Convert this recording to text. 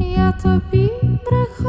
Я тобі брехала,